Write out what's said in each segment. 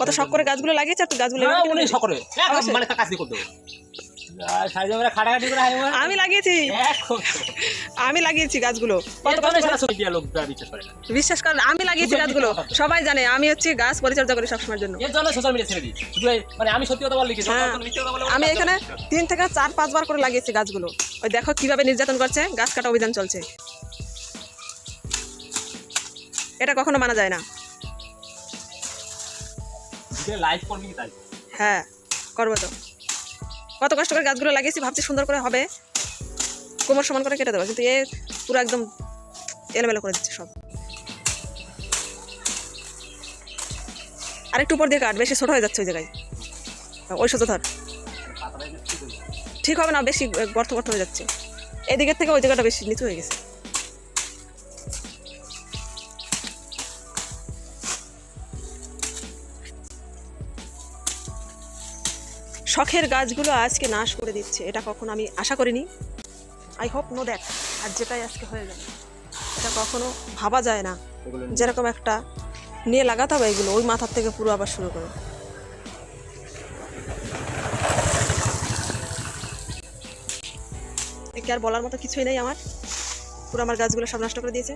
কত শখ করে গাছগুলো লাগিয়েছে আর তুই গাছগুলো হ্যাঁ, উনি সকলে মানে কাজ করতে? আমি লাগিয়েছি। আমি লাগিয়েছি গাছগুলো। বিশ্বাস করেন আমি লাগিয়েছি গাছগুলো। সবাই জানে আমি হচ্ছে গাছ পরিচর্যা করি সবসময়ের জন্য। মানে আমি হ্যাঁ। আমি এখানে তিন থেকে চার পাঁচবার করে লাগিয়েছি গাছগুলো। ওই দেখো কীভাবে নির্যাতন করছে গাছ কাটা অভিযান চলছে। এটা কখনো মানা যায় না। লাইভ করবি কি তাই? হ্যাঁ করব তো। কত কষ্ট করে গাছগুলো লাগিয়েছি ভাবছি সুন্দর করে হবে। কোমর সমান করে কেটে দেবো কিন্তু এ পুরো একদম এলোমেলো করে দিচ্ছে সব। আরেকটু উপর দিয়ে কাট বেশি ছোট হয়ে যাচ্ছে ওই জায়গায়। ওই সোজা ধর। ঠিক হবে না বেশি গর্ত গর্ত হয়ে যাচ্ছে। এদিকের থেকে ওই জায়গাটা বেশি নিচু হয়ে গেছে। শখের গাছগুলো আজকে নাশ করে দিচ্ছে, এটা কখনো আমি আশা করিনি। আই হোপ নো দ্যাট আর যেটাই আজকে হয়ে গেল, এটা কখনো ভাবা যায় না। যেরকম একটা নিয়ে লাগাতে হবে এগুলো, ওই মাথার থেকে পুরো আবার শুরু করে। একে আর বলার মতো কিছুই নেই আমার। পুরো আমার গাছগুলো সব নষ্ট করে দিয়েছে।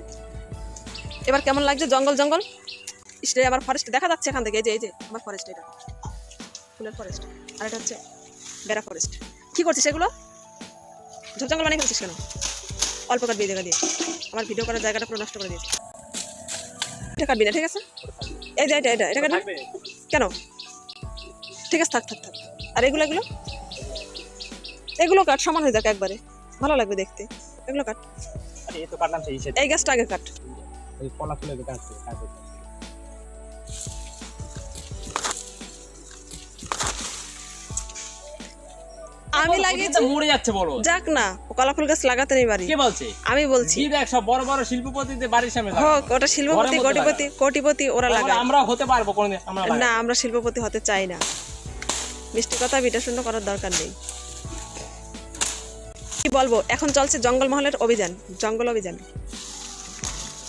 এবার কেমন লাগছে? জঙ্গল জঙ্গল? ইসরে আমার ফরেস্ট দেখা যাচ্ছে এখান থেকে, এই যে এই যে, আমার ফরেস্ট এটা। ফুলের ফরেস্ট আর এটা হচ্ছে বেড়া ফরেস্ট কী করছিস এগুলো? ঝোপ জঙ্গল বানিয়ে ফেলছিস কেন? অল্প কাটবি জায়গা দিয়ে আমার ভিডিও করার জায়গাটা পুরো নষ্ট করে দিয়েছে। এটা কাটবি না ঠিক আছে? এই যে এটা এটা এটা কাটবি কেন? ঠিক আছে থাক থাক থাক। আর এগুলো এগুলো? এগুলো কাট সমান হয়ে যাক একবারে। ভালো লাগবে দেখতে। এগুলো কাট। এই গাছটা আগে কাট। ওই কলা ফুলের গাছ আমি লাগিয়েছি। মরে যাচ্ছে বড় যাক না কলা ফুল গাছ লাগাতে নেই বাড়ি। কে বলছে? আমি বলছি। দেখ সব বড় বড় শিল্পপতিদের বাড়ির সামনে হোক ওটা শিল্পপতি কোটিপতি কোটিপতি ওরা লাগায়। আমরা হতে পারব কোনদিন আমরা না আমরা শিল্পপতি হতে চাই না। মিষ্টি কথা বিটা শূন্য করার দরকার নেই। কি বলব এখন চলছে জঙ্গল মহলের অভিযান জঙ্গল অভিযান।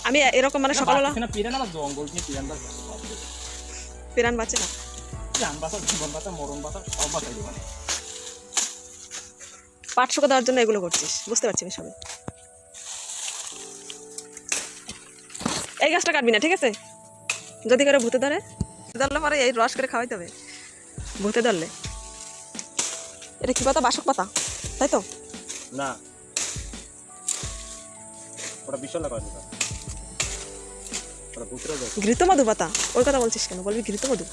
আমি এরকম মানে সকালবেলা জঙ্গল পিরান বাঁচে না? জীবন বাসা মরণ বাসা সব বাসাই মানে পাট শুকো দেওয়ার জন্য এগুলো করছিস। বুঝতে পারছি আমি সবাই এই গাছটা কাটবি না ঠিক আছে? যদি করে ভূতে ধরে ধরলে পরে এই রস করে খাওয়াইতে হবে। ভূতে ধরলে। এটা কি পাতা? বাসক পাতা তাই তো? না। ওটা বিশাল যায় ঘৃতমধু পাতা? ওই কথা বলছিস কেন? বলবি ঘৃতমধু?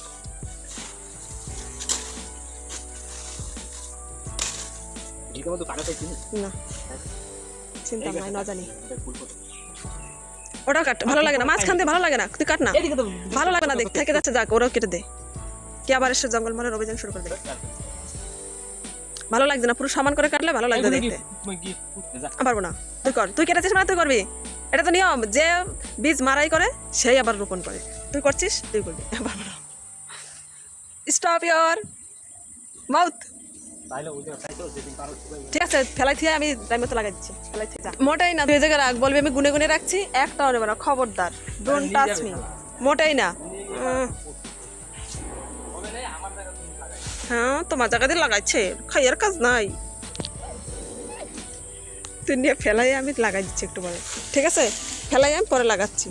মতো কাটা পাইছি না চিন্তা নাই না জানি ফুল কাট ভালো লাগে না মাঝখান দিয়ে ভালো লাগে না তুই কাট না ভালো লাগে না দেখ থেকে যাচ্ছে যাক ওরাও কেটে দে কে আবার এসে জঙ্গল মহলের অভিযান শুরু করে দেবে ভালো লাগছে না পুরো সমান করে কাটলে ভালো লাগবে দেখতে পারব না তুই কর তুই কেটেছিস মানে তুই করবি এটা তো নিয়ম যে বীজ মারাই করে সেই আবার রোপণ করে তুই করছিস তুই করবি পারব না স্টপ ইয়োর মাউথ ঠিক আছে, ফেলাই আমি লাগাই দিচ্ছি মোটাই না দুই জায়গায় রাখ বলবি, আমি গুনে গুনে রাখছি, একটাও না, খবরদার। টাচ মি মোটাই না। হ্যাঁ তোমার জায়গা দিয়ে লাগাইছে, খাইয়ার কাজ নাই। তুই নিয়ে ফেলাই আমি লাগাই দিচ্ছি একটু পরে। ঠিক আছে? ফেলাই আমি পরে লাগাচ্ছি।